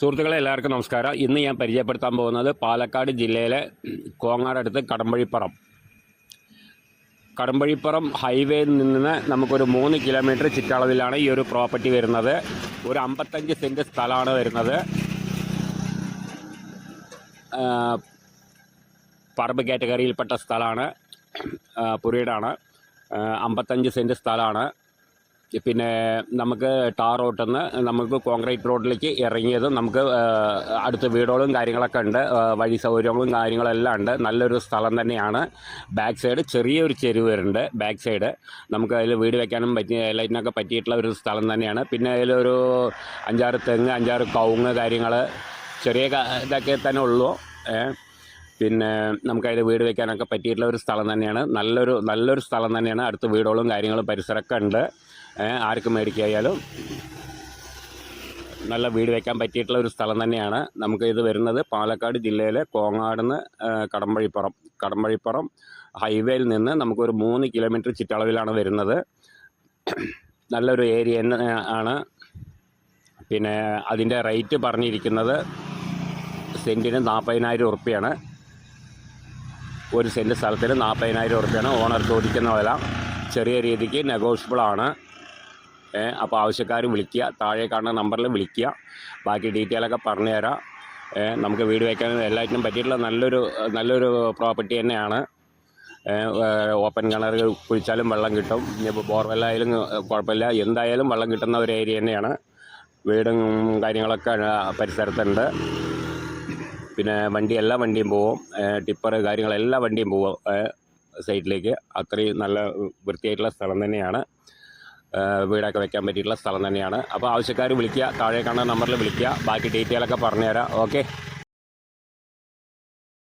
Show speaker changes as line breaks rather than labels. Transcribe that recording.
സുഹൃത്തുക്കളെ എല്ലാവർക്കും നമസ്കാരം. ഇന്ന് ഞാൻ പരിചയപ്പെടുത്താൻ പോകുന്നത് പാലക്കാട് ജില്ലയിലെ കോങ്ങാടടുത്ത് കടമ്പഴിപ്പുറം. കടമ്പഴിപ്പുറം ഹൈവേയിൽ നിന്ന് നമുക്കൊരു മൂന്ന് കിലോമീറ്റർ ചുറ്റളവിലാണ് ഈ ഒരു പ്രോപ്പർട്ടി വരുന്നത്. ഒരു അമ്പത്തഞ്ച് സെന്റ് സ്ഥലമാണ് വരുന്നത്. പറമ്പ് കാറ്റഗറിയിൽപ്പെട്ട സ്ഥലമാണ്. പുരയിടാണ്. അമ്പത്തഞ്ച് സെന്റ് സ്ഥലമാണ്. പിന്നെ നമുക്ക് ടാർ റോട്ടിൽ നിന്ന് നമുക്ക് കോൺക്രീറ്റ് റോഡിലേക്ക് ഇറങ്ങിയത് നമുക്ക് അടുത്ത് വീടുകളും കാര്യങ്ങളൊക്കെ ഉണ്ട്. വഴി സൗകര്യങ്ങളും കാര്യങ്ങളെല്ലാം ഉണ്ട്. നല്ലൊരു സ്ഥലം തന്നെയാണ്. ബാക്ക് സൈഡ് ചെറിയൊരു ചെരുവ് വരുന്നുണ്ട് ബാക്ക് സൈഡ് നമുക്ക് അതിൽ വീട് വെക്കാനും പറ്റിയ ലൈറ്റിനൊക്കെ പറ്റിയിട്ടുള്ള ഒരു സ്ഥലം തന്നെയാണ്. പിന്നെ അതിലൊരു അഞ്ചാറ് തെങ്ങ് അഞ്ചാറ് കവുങ്ങ് കാര്യങ്ങൾ ചെറിയ ഇതൊക്കെ തന്നെ ഉള്ളൂ. പിന്നെ നമുക്കതിൽ വീട് വെക്കാനൊക്കെ പറ്റിയിട്ടുള്ള ഒരു സ്ഥലം തന്നെയാണ്. നല്ലൊരു നല്ലൊരു സ്ഥലം തന്നെയാണ്. അടുത്ത് വീടുകളും കാര്യങ്ങളും പരിസരമൊക്കെ ഉണ്ട്. ആർക്ക് മേടിക്കായാലും നല്ല വീട് വയ്ക്കാൻ പറ്റിയിട്ടുള്ള ഒരു സ്ഥലം തന്നെയാണ് നമുക്ക് ഇത് വരുന്നത്. പാലക്കാട് ജില്ലയിലെ കോങ്ങാടുന്ന് കടമ്പഴിപ്പുറം. കടമ്പഴിപ്പുറം ഹൈവേയിൽ നിന്ന് നമുക്കൊരു മൂന്ന് കിലോമീറ്റർ ചുറ്റളവിലാണ് വരുന്നത്. നല്ലൊരു ഏരിയ ആണ്. പിന്നെ അതിന്റെ റേറ്റ് പറഞ്ഞിരിക്കുന്നത് സെന്റിന് നാൽപ്പതിനായിരം ഉറുപ്പ്യാണ്. ഒരു സെന്റ് സ്ഥലത്തിന് നാൽപ്പതിനായിരം ഉറുപ്പ്യാണ് ഓണർ ചോദിക്കുന്ന വില. ചെറിയ രീതിക്ക് നെഗോഷ്യബിൾ ആണ് അപ്പോൾ ആവശ്യക്കാർ വിളിക്കുക. താഴെ കാണുന്ന നമ്പറിൽ വിളിക്കുക. ബാക്കി ഡീറ്റെയിലൊക്കെ പറഞ്ഞു തരാം. നമുക്ക് വീട് വയ്ക്കാൻ എല്ലാറ്റിനും പറ്റിയിട്ടുള്ള നല്ലൊരു നല്ലൊരു പ്രോപ്പർട്ടി തന്നെയാണ്. ഓപ്പൺ കിണർ കുഴിച്ചാലും വെള്ളം കിട്ടും. ഇനിയിപ്പോൾ ബോർവെല്ലായാലും കുഴപ്പമില്ല. എന്തായാലും വെള്ളം കിട്ടുന്ന ഒരു ഏരിയ തന്നെയാണ്. വീടും കാര്യങ്ങളൊക്കെ പരിസരത്തുണ്ട്. പിന്നെ വണ്ടി എല്ലാ വണ്ടിയും പോവും. ടിപ്പർ കാര്യങ്ങളെല്ലാ വണ്ടിയും പോവും സൈറ്റിലേക്ക്. അത്രയും നല്ല വൃത്തിയായിട്ടുള്ള സ്ഥലം തന്നെയാണ്. വീടൊക്കെ വെക്കാൻ പറ്റിയിട്ടുള്ള സ്ഥലം തന്നെയാണ്. അപ്പോൾ ആവശ്യക്കാർ വിളിക്കുക താഴെ കാണുന്ന നമ്പറിൽ വിളിക്കുക. ബാക്കി ഡീറ്റെയിലൊക്കെ പറഞ്ഞുതരാം. ഓക്കെ?